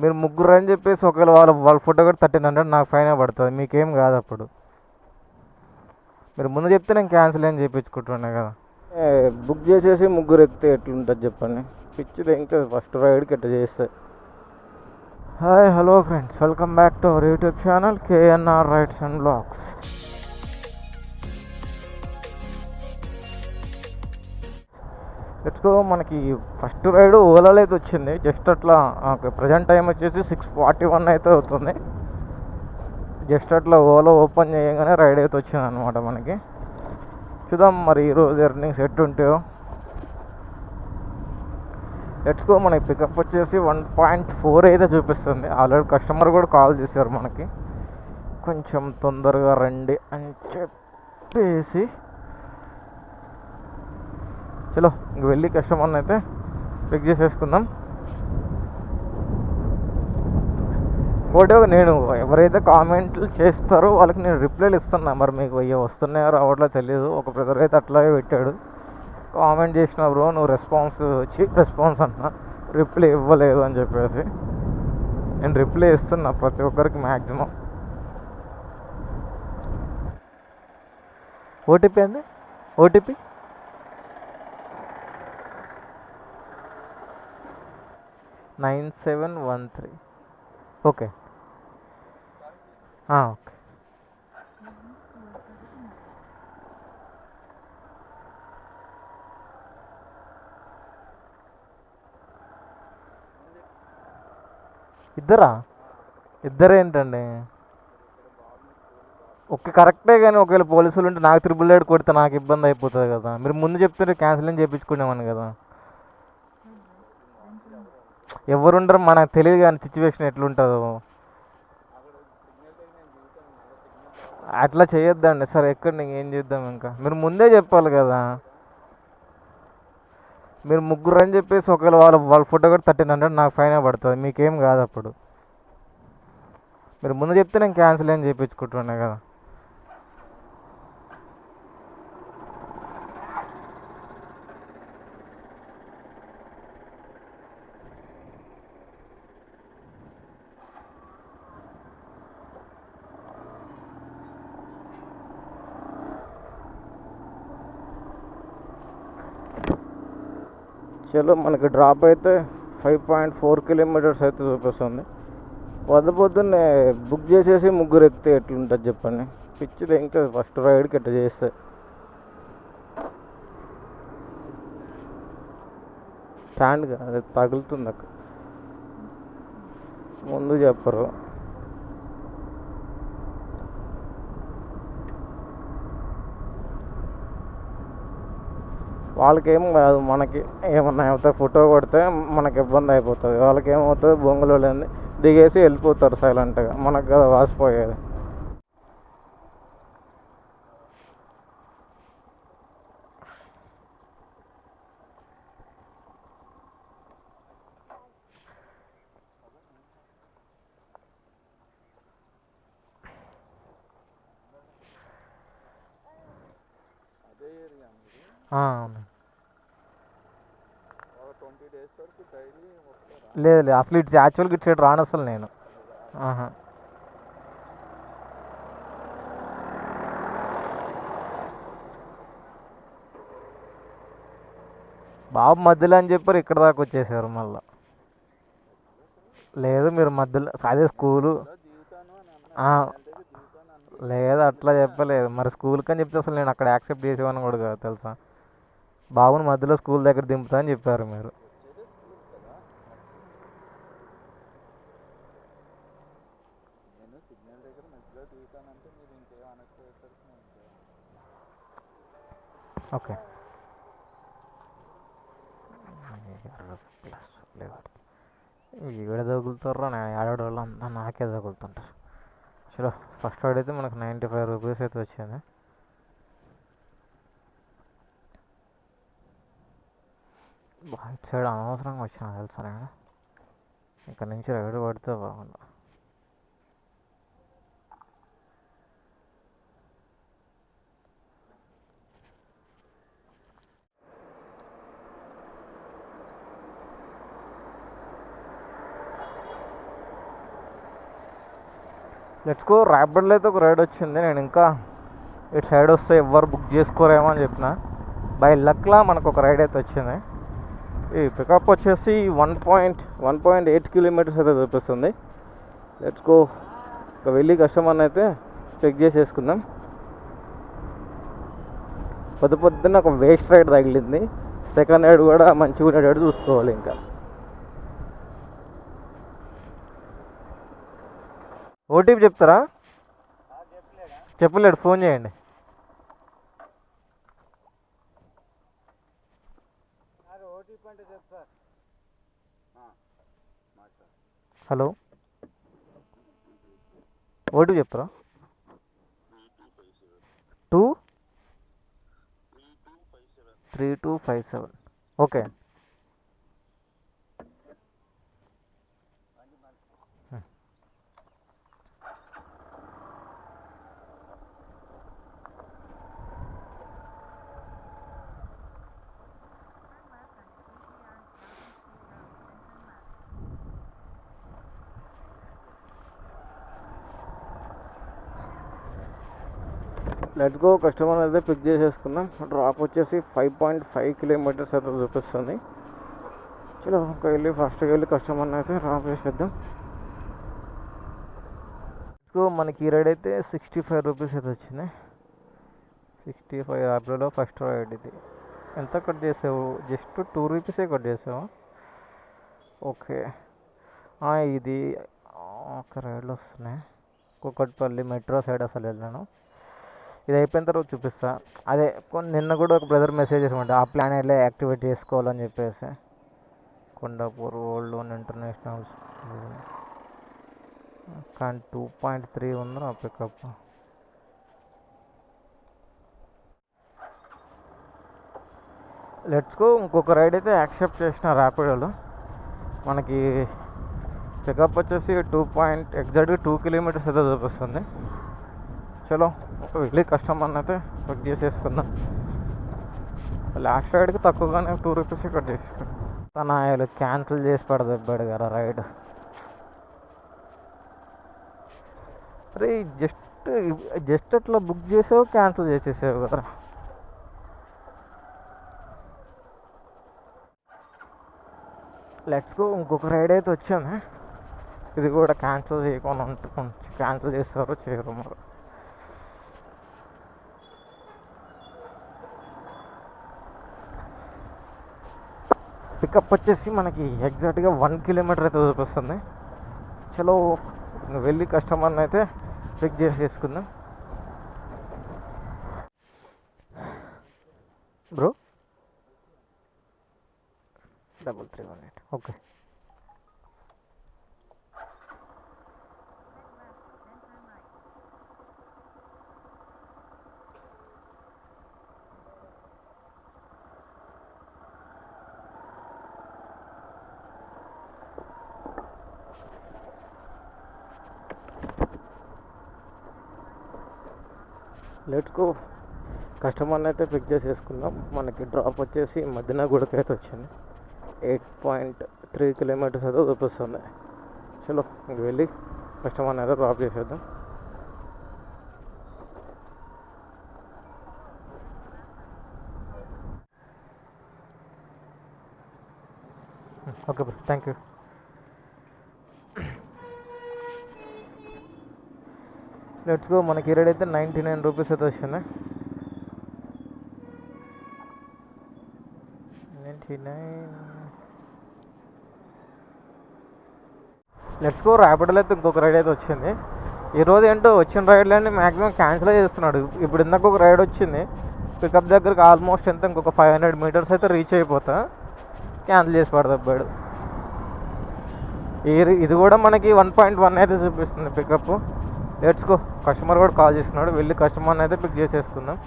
మీరు ముగ్గురు అని చెప్పేసి ఒకవేళ వాళ్ళ వాళ్ళ ఫోటో కూడా థర్టీన్ హండ్రెడ్ నాకు ఫైన్ పడుతుంది. మీకేం కాదు అప్పుడు. మీరు ముందు చెప్తే నేను క్యాన్సిల్ అని చేయించుకుంటుండే కదా. బుక్ చేసేసి ముగ్గురు ఎక్కితే ఎట్లుంటుంది చెప్పండి. పిచ్చిది ఇంకా ఫస్ట్ రైడ్కి ఎట్లా చేస్తే hi hello friends. Welcome back to our YouTube channel KNR rides and blogs. Let's మనకి ఫస్ట్ రైడ్ ఓలాలో అయితే వచ్చింది. జస్ట్ అట్లా ప్రజెంట్ టైం వచ్చేసి సిక్స్ ఫార్టీ వన్ అయితే అవుతుంది. జస్ట్ అట్లా ఓలా ఓపెన్ చేయగానే రైడ్ అయితే వచ్చింది అనమాట మనకి. చూద్దాం మరి ఈరోజు ఎర్నింగ్స్ ఎట్టుంటాయో లెట్స్ గో మనకి పికప్ వచ్చేసి వన్ పాయింట్ ఫోర్ అయితే చూపిస్తుంది. ఆల్రెడీ కస్టమర్ కూడా కాల్ చేశారు మనకి. కొంచెం తొందరగా రండి అని చెప్పేసి చలో ఇంక వెళ్ళి కస్టమర్ని అయితే పిక్ చేసేసుకుందాం. ఒకటే నేను ఎవరైతే కామెంట్లు చేస్తారో వాళ్ళకి నేను రిప్లైలు ఇస్తున్నా. మరి మీకు అయ్యో వస్తున్నాయో రావట్లో తెలియదు ఒక బ్రదర్ అయితే అట్లాగే పెట్టాడు. కామెంట్ చేసిన బ్రో నువ్వు రెస్పాన్స్ వచ్చి రెస్పాన్స్ అన్నా రిప్లై ఇవ్వలేదు అని చెప్పేసి. నేను రిప్లై ఇస్తున్నా ప్రతి ఒక్కరికి మ్యాక్సిమం ఓటీపీ అండి OTP nine seven one three. Okay. Okay. ఇద్దరా? ఇద్దరేంటండి? ఓకే కరెక్టే కానీ ఒకవేళ పోలీసులు ఉంటే నాకు త్రిబుల్ ఏడు కొడితే నాకు ఇబ్బంది అయిపోతుంది కదా. మీరు ముందు చెప్తే క్యాన్సిల్ అని చేయించుకునేవాను కదా. ఎవరుండరు మనకు తెలియదు కానీ సిచ్యువేషన్ ఎట్లుంటుందో. అట్లా చేయొద్దండి. సరే ఎక్కడ నీకు ఏం చేద్దాం ఇంకా? మీరు ముందే చెప్పాలి కదా. మీరు ముగ్గురు అని చెప్పేసి ఒకవేళ వాళ్ళ వాళ్ళ ఫోటో కూడా థర్టీన్ హండ్రెడ్ నాకు ఫైన్ పడుతుంది. మీకేం కాదు అప్పుడు. మీరు ముందు చెప్తే నేను క్యాన్సిల్ అని చేయించుకుంటున్నాను కదా. చలో మనకి డ్రాప్ అయితే ఫైవ్ పాయింట్ ఫోర్ కిలోమీటర్స్ అయితే చూపిస్తుంది. పొద్దు పొద్దున్నే బుక్ చేసేసి ముగ్గురు ఎక్కితే ఎట్లుంటుంది చెప్పండి? పిచ్చిది ఇంకా ఫస్ట్ రైడ్కి ఎట్లా చేస్తే. స్టాండ్గా అది తగులుతుంది అక్కడ. ముందు చెప్పరు. వాళ్ళకేం కాదు మనకి ఏమన్నా అయితే ఫోటో కొడితే మనకి ఇబ్బంది అయిపోతుంది. వాళ్ళకి ఏమవుతుంది బొంగులో లేని దిగేసి వెళ్ళిపోతారు సైలెంట్గా. మనకు కదా వాసిపోయేది అవును లేదు లేదు. అసలు ఇటు యాక్చువల్గా ఇటు సైడ్ రాను అసలు నేను. ఆహా. బాబు మధ్యలో అని చెప్పారు ఇక్కడ దాకా వచ్చేసారు మళ్ళా. లేదు మీరు మధ్యలో అదే స్కూలు. లేదు అట్లా చెప్పలేదు. మరి స్కూల్కి అని చెప్తే అసలు నేను అక్కడ యాక్సెప్ట్ చేసేవాడిని కూడా కాదు తెలుసా? బాబుని మధ్యలో స్కూల్ దగ్గర దింపుతా అని చెప్పారు మీరు. ఓకే. ఈడ తగులుతారా నేను ఆడవాడు వాళ్ళు అంతా నాకే తగులుతుంటారు. చలో ఫస్ట్ వాడు అయితే మనకు నైంటీ ఫైవ్ రూపీస్ అయితే వచ్చింది. ఇటు సైడ్ అనవసరంగా వచ్చినా తెలుసా నేను? ఇక్కడ నుంచి రైడ్ పడితే బాగుండు. లెట్స్ ర్యాపిడ్లో అయితే ఒక రైడ్ వచ్చింది. నేను ఇంకా ఇటు సైడ్ వస్తే ఎవ్వరు బుక్ చేసుకోరేమో అని చెప్పిన. బై లక్లా మనకు ఒక రైడ్ అయితే వచ్చింది. ఈ పికప్ వచ్చేసి one point one point eight kilometres అయితే చూపిస్తుంది లెట్స్ గో ఇక వెళ్ళి కస్టమర్ని అయితే చెక్ చేసేసుకుందాం. పొద్దు పొద్దున్న ఒక వేస్ట్ రైడ్ తగిలింది. సెకండ్ రైడ్ కూడా మంచిగా ఉండేటట్టు చూసుకోవాలి ఇంకా. ఓటీపీ చెప్తారా? చెప్పలేడు ఫోన్ చేయండి. హలో. ఓటీపీ చెప్తారా? Two? Three two five seven. Okay. Let's go customer అయితే పిక్ చేసేసుకున్నాం. డ్రాప్ వచ్చేసి ఫైవ్ పాయింట్ ఫైవ్ కిలోమీటర్స్ అయితే చూపిస్తుంది. చలో ఇంకా వెళ్ళి ఫస్ట్కి వెళ్ళి కస్టమర్ని అయితే డ్రాప్ చేసేద్దాం. సో మనకి ఈ రైడ్ అయితే సిక్స్టీ ఫైవ్ రూపీస్ అయితే వచ్చింది. సిక్స్టీ ఫైవ్ యాభైలో ఫస్ట్ రైడ్ ఇది. ఎంత కట్ చేసావు? జస్ట్ టూ రూపీసే కట్ చేసావు? ఓకే ఇది ఒక రైడ్లు వస్తున్నాయి. కుక్కట్పల్లి మెట్రో సైడ్ అసలు వెళ్ళాను. ఇది అయిపోయిన తర్వాత చూపిస్తా. అదే కొన్ని నిన్న కూడా ఒక బ్రదర్ మెసేజ్ చేసామంట ఆ ప్లాన్ ఎలా యాక్టివేట్ చేసుకోవాలని చెప్పేసి. కొండాపూర్ ఓల్డ్ లోన్ ఇంటర్నేషనల్ కానీ టూ పాయింట్ త్రీ ఉంది ఆ పికప్ లెట్స్ గో ఇంకొక రైడ్ అయితే యాక్సెప్ట్ చేసిన ర్యాపిడోలో మనకి పికప్ వచ్చేసి టూ పాయింట్ ఎగ్జాక్ట్గా టూ కిలోమీటర్స్ అయితే చూపిస్తుంది. చలో. ఒక వెళ్ళి కస్టమర్ని అయితే బుక్ చేసేసుకుందాం లాస్ట్ రైడ్కి తక్కువగానే టూ రూపీస్ కట్ చేసుకున్నాం తన ఆయన క్యాన్సిల్ చేసి పడదబ్బాడు కదా రైడ్ అరే జస్ట్ జస్ట్ అట్లా బుక్ చేసావు క్యాన్సిల్ చేసేసావు కదా. లెట్స్ గో ఇంకొక రైడ్ అయితే వచ్చాను ఇది కూడా క్యాన్సిల్ చేయకుండా ఉంటుంది క్యాన్సిల్ చేస్తారో చేయరు మరి. పికప్ వచ్చేసి మనకి ఎగ్జాక్ట్గా వన్ కిలోమీటర్ అయితే వస్తుంది చలో వెళ్ళి కస్టమర్ని అయితే పిక్ చేసేసుకుందాం. Bro double three one eight okay let's go కస్టమర్ని అయితే పిక్ చేసేసుకుందాం. మనకి డ్రాప్ వచ్చేసి మధ్యన గుడికి అయితే వచ్చింది. ఎయిట్ పాయింట్ త్రీ కిలోమీటర్స్ అయితే చూపిస్తుంది. చలో ఇంక వెళ్ళి కస్టమర్ని అయితే డ్రాప్ చేసేద్దాం. Okay bro thank you let's go మనకి రేట్ అయితే నైంటీ నైన్ రూపీస్ అయితే వచ్చింది నైంటీ నైన్ లెట్స్ గో ర్యాపిడోలో అయితే ఇంకొక రైడ్ అయితే వచ్చింది. ఈరోజు ఏంటో వచ్చిన రైడ్లన్నీ మ్యాక్సిమం క్యాన్సిల్ చేస్తున్నాడు. ఇప్పుడు ఇందాక ఒక రైడ్ వచ్చింది. పికప్ దగ్గరకు ఆల్మోస్ట్ ఎంత? ఇంకొక ఫైవ్ హండ్రెడ్ మీటర్స్ అయితే రీచ్ అయిపోతా. క్యాన్సిల్ చేసి పడదబ్బాడు ఈ ఇది కూడా మనకి వన్ పాయింట్ వన్ అయితే చూపిస్తుంది పికప్ లెట్స్ గో కస్టమర్ కూడా కాల్ చేస్తున్నాడు. వెళ్ళి కస్టమర్ని అయితే పిక్ చేసేసుకుందాం.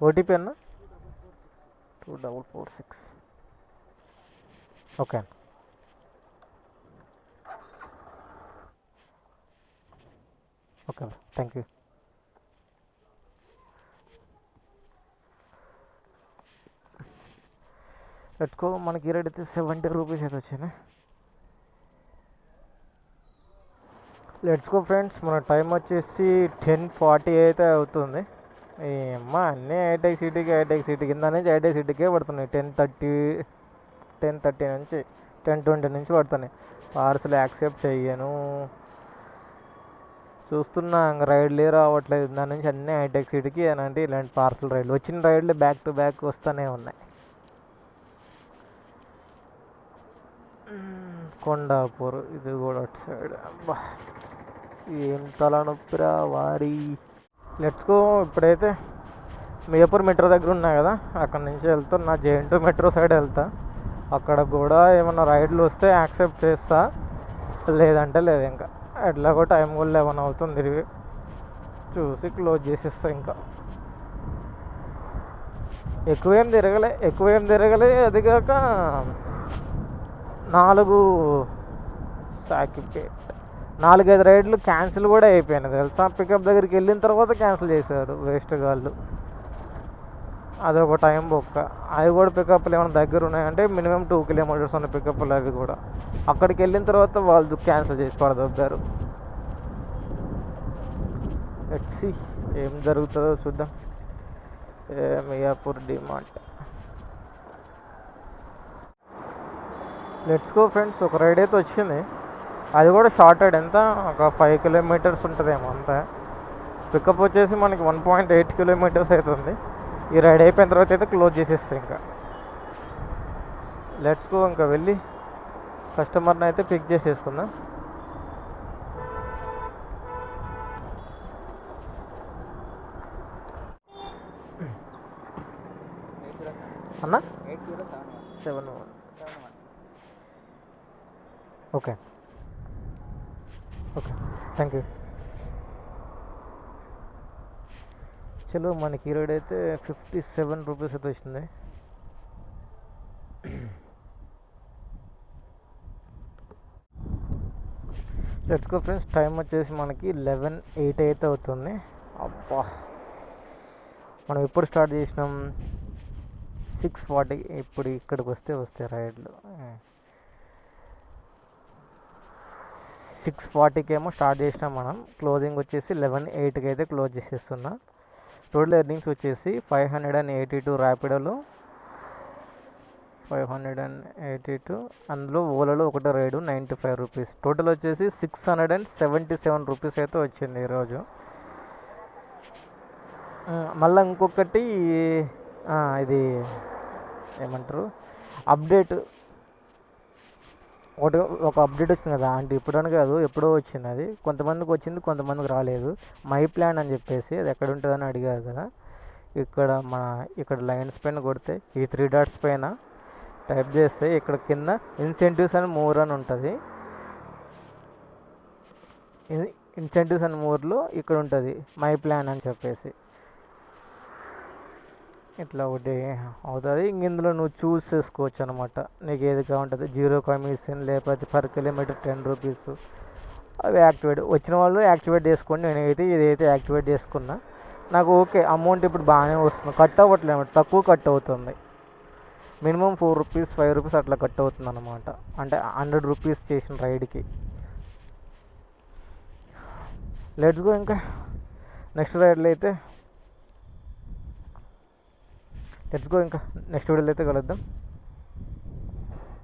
ఓటీపీ అన్న? Two double four six okay okay thank you go మనకి ఈ రేట్ అయితే సెవెంటీ రూపీస్ అయితే వచ్చింది. లెట్స్ గో ఫ్రెండ్స్ మన టైం వచ్చేసి టెన్ ఫార్టీ అయితే అవుతుంది. ఏమ్మా అన్నీ ఐటెక్ సిటీకి ఐటెక్ సిటీ కింద నుంచి ఐటెక్ సిటీకే పడుతున్నాయి. టెన్ థర్టీ టెన్ థర్టీ నుంచి టెన్ ట్వంటీ నుంచి పడుతున్నాయి. పార్సల్ యాక్సెప్ట్ చెయ్యను. చూస్తున్నా ఇంక రైడ్లే రావట్లేదు. దాని నుంచి అన్నీ హైటెక్ సిటీకి అంటే ఇలాంటి పార్సల్ రైడ్లు వచ్చిన రైడ్లు బ్యాక్ టు బ్యాక్ వస్తూనే ఉన్నాయి. కొండాపూర్. ఇది కూడా అటు సైడ్. అబ్బా ఏం తలనొప్పిరా వారి. లెట్స్కో ఇప్పుడైతే మియాపూర్ మెట్రో దగ్గర ఉన్నా కదా అక్కడ నుంచి వెళ్తున్నా. జేఎన్టూ మెట్రో సైడ్ వెళ్తా. అక్కడ కూడా ఏమన్నా రైడ్లు వస్తే యాక్సెప్ట్ చేస్తా. లేదంటే లేదు ఇంకా. ఎట్లాగో టైం కూడా లెవెన్ అవుతుంది తిరిగి చూసి క్లోజ్ చేసేస్తా ఇంకా. ఎక్కువేం తిరగలే ఎక్కువేం తిరగలే అది కాక నాలుగు సాకిపేట్ నాలుగైదు రైడ్లు క్యాన్సిల్ కూడా అయిపోయినాయి తెలుసా? పికప్ దగ్గరికి వెళ్ళిన తర్వాత క్యాన్సిల్ చేశారు వేస్ట్ గాళ్ళు. అదొక టైం బొక్క. అవి కూడా పికప్లు ఏమైనా దగ్గర ఉన్నాయంటే మినిమం టూ కిలోమీటర్స్ ఉన్న పికప్లు అవి కూడా. అక్కడికి వెళ్ళిన తర్వాత వాళ్ళు క్యాన్సిల్ చేసి పడదొబ్బారు. ఎట్సి ఏం జరుగుతుందో చూద్దాం. ఏ Miyapur DMart. Let's go friends ఒక రైడ్ అయితే వచ్చింది. అది కూడా షార్ట్ రైడ్ ఎంత? ఒక ఫైవ్ కిలోమీటర్స్ ఉంటుందేమో అంతా. పికప్ వచ్చేసి మనకి వన్ పాయింట్ ఎయిట్ కిలోమీటర్స్ అవుతుంది ఈ రైడ్ అయిపోయిన తర్వాత అయితే క్లోజ్ చేసేస్తాయి ఇంకా. లెట్స్ గో ఇంకా వెళ్ళి కస్టమర్ని అయితే పిక్ చేసేసుకుందాం. అన్న? Seven one okay. Okay. Thank you చలో మనకి ఈ రైడ్ అయితే ఫిఫ్టీ సెవెన్ రూపీస్ అయితే వచ్చింది. లెట్స్ గో ఫ్రెండ్స్ టైం వచ్చేసి మనకి లెవెన్ ఎయిట్ అయితే అవుతుంది. అబ్బా. మనం ఎప్పుడు స్టార్ట్ చేసినాం? సిక్స్ ఫార్టీ ఇప్పుడు ఇక్కడికి వస్తే వస్తాయి రైడ్లు. సిక్స్ ఫార్టీకి ఏమో స్టార్ట్ చేసినాం మనం. క్లోజింగ్ వచ్చేసి లెవెన్ ఎయిట్కి అయితే క్లోజ్ చేసేస్తున్నా. టోటల్ ఎర్నింగ్స్ వచ్చేసి five hundred and eighty two ర్యాపిడోలో. Five hundred and eighty two. అందులో ఓలాలో ఒకటో ride ninety five rupees. Total వచ్చేసి six hundred and seventy seven rupees అయితే వచ్చింది ఈరోజు మళ్ళీ ఇంకొకటి ఇది ఏమంటారు? అప్డేట్ ఒకటి ఒక అప్డేట్ వచ్చింది కదా. అంటే ఇప్పుడని కాదు ఎప్పుడో వచ్చింది అది. కొంతమందికి వచ్చింది కొంతమందికి రాలేదు. మై ప్లాన్ అని చెప్పేసి అది ఎక్కడ ఉంటుందని అడిగారు కదా. ఇక్కడ మన ఇక్కడ లైన్స్ పైన కొడితే ఈ త్రీ డాట్స్ పైన టైప్ చేస్తే ఇక్కడ కింద ఇన్సెంటివ్స్ అండ్ మోర్ అని ఉంటుంది. ఇన్సెంటివ్స్ అండ్ మోర్లో ఇక్కడ ఉంటుంది. మై ప్లాన్ అని చెప్పేసి. ఇట్లా ఒకటి అవుతుంది. ఇంక ఇందులో నువ్వు చూస్ చేసుకోవచ్చు అనమాట నీకు ఏది కావాలంటే జీరో కమిషన్ లేకపోతే పర్ కిలోమీటర్ టెన్ రూపీస్ అవి యాక్టివేట్ వచ్చిన వాళ్ళు యాక్టివేట్ చేసుకోండి. నేనైతే ఇదైతే యాక్టివేట్ చేసుకున్నా. నాకు ఓకే అమౌంట్ ఇప్పుడు బాగానే వస్తుంది. కట్ అవ్వట్లేదు తక్కువ కట్ అవుతుంది. Minimum four rupees five rupees అట్లా కట్ అవుతుంది అనమాట అంటే హండ్రెడ్ రూపీస్ చేసిన రైడ్కి లెట్స్ గో ఇంకా. నెక్స్ట్ రైడ్లో అయితే లెట్స్ గో ఇంకా. నెక్స్ట్ వీడియోలో అయితే కలుద్దాం.